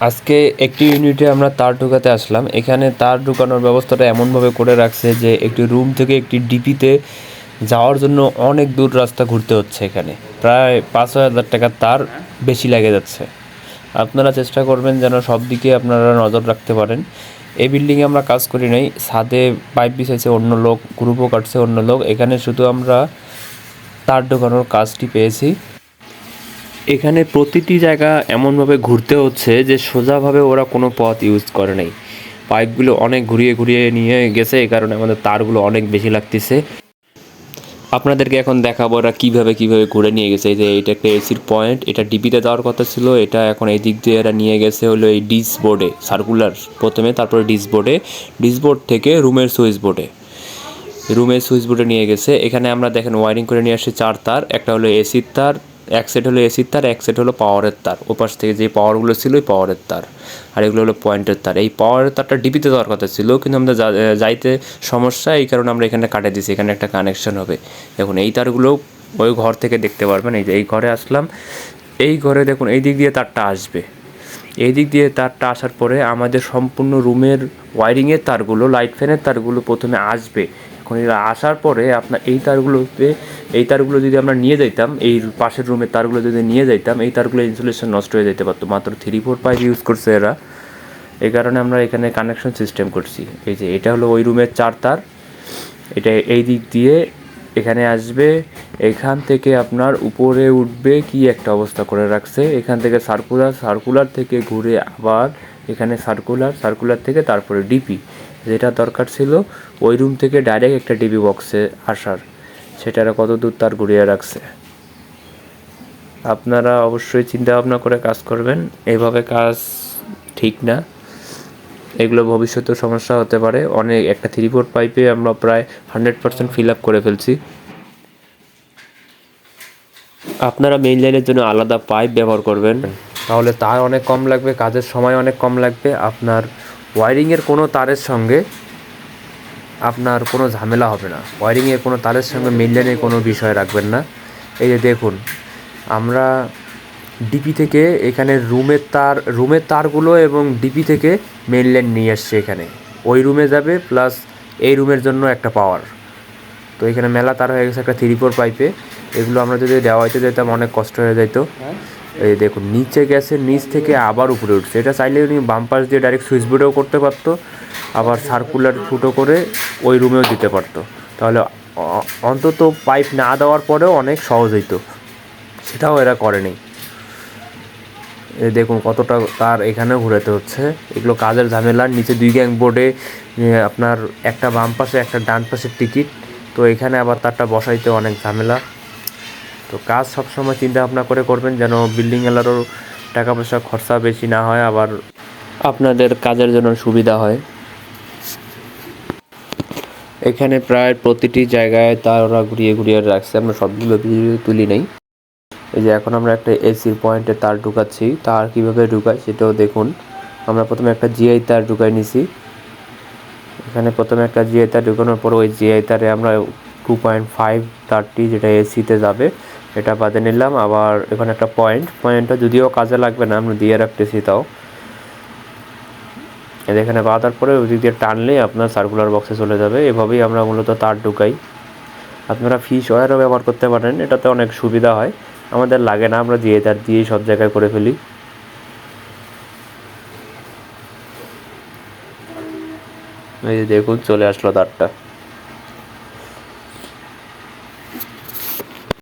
আজকে একটি ইউনিটে আমরা তার ঢোকাতে আসলাম। এখানে তার ঢোকানোর ব্যবস্থাটা এমনভাবে করে রাখছে যে একটি রুম থেকে একটি ডিপিতে যাওয়ার জন্য অনেক দূর রাস্তা ঘুরতে হচ্ছে এখানে। প্রায় পাঁচ হাজার টাকার তার বেশি লেগে যাচ্ছে। আপনারা চেষ্টা করবেন যেন সব দিকে আপনারা নজর রাখতে পারেন। এই বিল্ডিংয়ে আমরা কাজ করি নাই। ছাদে পাইপ বিছাইছে অন্য লোক গ্রুপও কাটছে অন্য লোক। এখানে শুধু আমরা তার ঢোকানোর কাজটি পেয়েছি। এখানে প্রতিটি জায়গা এমনভাবে ঘুরতে হচ্ছে যে সোজাভাবে ওরা কোনো পথ ইউজ করে নাই। পাইপগুলো অনেক ঘুরিয়ে ঘুরিয়ে নিয়ে গেছে, এই কারণে আমাদের তারগুলো অনেক বেশি লাগতেছে। আপনাদেরকে এখন দেখাবো ওরা কীভাবে কীভাবে ঘুরে নিয়ে গেছে। এই যে এটা একটা এসির পয়েন্ট এটা ডিপিতে দেওয়ার কথা ছিল, এটা এখন এই দিক দিয়ে এরা নিয়ে গেছে হলো এই ডিস বোর্ডে সার্কুলার প্রথমে, তারপরে ডিস বোর্ডে ডিস বোর্ড থেকে রুমের সুইচ বোর্ডে রুমের সুইচ বোর্ডে নিয়ে গেছে। এখানে আমরা দেখেন ওয়ারিং করে নিয়ে আসছি চার তার, একটা হলো এসির তার এক সেট হলো এসির তার, এক সেট হলো পাওয়ারের তার। ওপাশ থেকে যে পাওয়ারগুলো ছিল ওই পাওয়ারের তার। আর এগুলো হলো পয়েন্টের তার। এই পাওয়ারের তারটা ডিপিতে দেওয়ার কথা ছিল, কিন্তু আমরা যাইতে সমস্যা, এই কারণে আমরা এখানে কাটে দিয়েছি, এখানে একটা কানেকশন হবে। দেখুন, এই তারগুলো ওই ঘর থেকে দেখতে পারবেন, এই যে এই ঘরে আসলাম। এই ঘরে দেখুন, এই দিক দিয়ে তারটা আসবে। এই দিক দিয়ে তারটা আসার পরে আমাদের সম্পূর্ণ রুমের ওয়ারিংয়ের তারগুলো লাইট ফ্যানের তারগুলো প্রথমে আসবে। এখন এরা আসার পরে আপনার এই তারগুলোতে, এই তারগুলো যদি আমরা নিয়ে যাইতাম, এই পাশের রুমের তারগুলো যদি নিয়ে যাইতাম, এই তারগুলো ইনসুলেশন নষ্ট হয়ে যেতে পারতো। মাত্র থ্রি ফোর পাইপ ইউজ করছে এরা। এই কারণে আমরা এখানে কানেকশন সিস্টেম করছি। এই যে এটা হলো ওই রুমের চার তার। এটা এই দিক দিয়ে এখানে আসবে। এখান থেকে আপনার উপরে উঠবে কি একটা অবস্থা করে রাখছে। এখান থেকে সার্কুলার সার্কুলার থেকে ঘুরে আবার এখানে সার্কুলার সার্কুলার থেকে তারপরে ডিপি যেটা দরকার ছিল, ওই রুম থেকে ডাইরেক্ট একটা ডিপি বক্সে আসার। সেটারা কত দূর তার ঘুরিয়ে রাখছে। আপনারা অবশ্যই চিন্তা ভাবনা করে কাজ করবেন। এইভাবে কাজ ঠিক না। এগুলো ভবিষ্যতে সমস্যা হতে পারে। অনেক, একটা থ্রি ফোর পাইপে আমরা প্রায় হান্ড্রেড পার্সেন্ট ফিল আপ করে ফেলছি। আপনারা মেইন লাইনের জন্য আলাদা পাইপ ব্যবহার করবেন। তাহলে তার অনেক কম লাগবে, কাজের সময় অনেক কম লাগবে। আপনার ওয়ারিংয়ের কোনো তারের সঙ্গে আপনার কোনো ঝামেলা হবে না। ওয়ারিংয়ের কোনো তারের সঙ্গে মেইন লাইনের কোনো বিষয় রাখবেন না। এই যে দেখুন, আমরা ডিপি থেকে এখানে রুমের তার রুমের তারগুলো এবং ডিপি থেকে মেইন লাইন নিয়ে আসছে এখানে। ওই রুমে যাবে প্লাস এই রুমের জন্য একটা পাওয়ার তো এখানে মেলা তার হয়ে গেছে একটা থ্রি ফোর পাইপে এগুলো আমরা যদি দেওয়াইতে যেতাম অনেক কষ্ট হয়ে যেত এই দেখুন, নিচে গেছে, নিচ থেকে আবার উপরে উঠছে। এটা চাইলে উনি বাম পাশ দিয়ে ডাইরেক্ট সুইচ বোর্ডেও করতে পারতো, আবার সার্কুলার ফুটো করে ওই রুমেও দিতে পারতো। তাহলে অন্তত পাইপ না দেওয়ার পরেও অনেক সহজ হইতো। সেটাও এরা করেনি। দেখুন কতটা তার এখানেও ঘুরাতে হচ্ছে। এগুলো কাজের ঝামেলা, নিচে দুই গ্যাং বোর্ডে আপনার একটা বাম পাশে, একটা ডান পাশের টিকিট তো এখানে আবার তারটা বসাইতে অনেক ঝামেলা। তো কাজ সবসময় চিন্তা ভাবনা করে করবেন যেন বিল্ডিং এলারও টাকা পয়সা খরচা বেশি না হয়, আবার আপনাদের কাজের জন্য সুবিধা হয়। এখানে প্রায় প্রতিটি জায়গায় তারা ঘুরিয়ে ঘুরিয়ে রাখছে, আমরা সবগুলো তুলি নেই। এই যে এখন আমরা একটা এসির পয়েন্টে তার ঢুকাচ্ছি, তার কীভাবে ঢুকাই সেটাও দেখুন। আমরা প্রথমে একটা জিআই তার ঢুকাই নিছি। এখানে প্রথমে একটা জিআই তার ঢুকানোর পর ওই জিআই তারে আমরা টু পয়েন্ট ফাইভ তারটি যেটা এসিতে যাবে, এটা বাদে নিলাম। আবার এখানে একটা পয়েন্ট পয়েন্টটা যদিও কাজে লাগবে না, আমরা দিয়ে রাখতেছি তাও। এখানে বাঁধার পরে ওই দিক দিয়ে টানলেই আপনার সার্কুলার বক্সে চলে যাবে। এভাবেই আমরা মূলত তার ঢুকাই। আপনারা ফিশ ওয়ারও ব্যবহার করতে পারেন, এটাতে অনেক সুবিধা হয়। আমাদের লাগে না, আমরা দিয়ে তার দিয়েই সব জায়গায় করে ফেলি। এই যে দেখুন, চলে আসলো তারটা।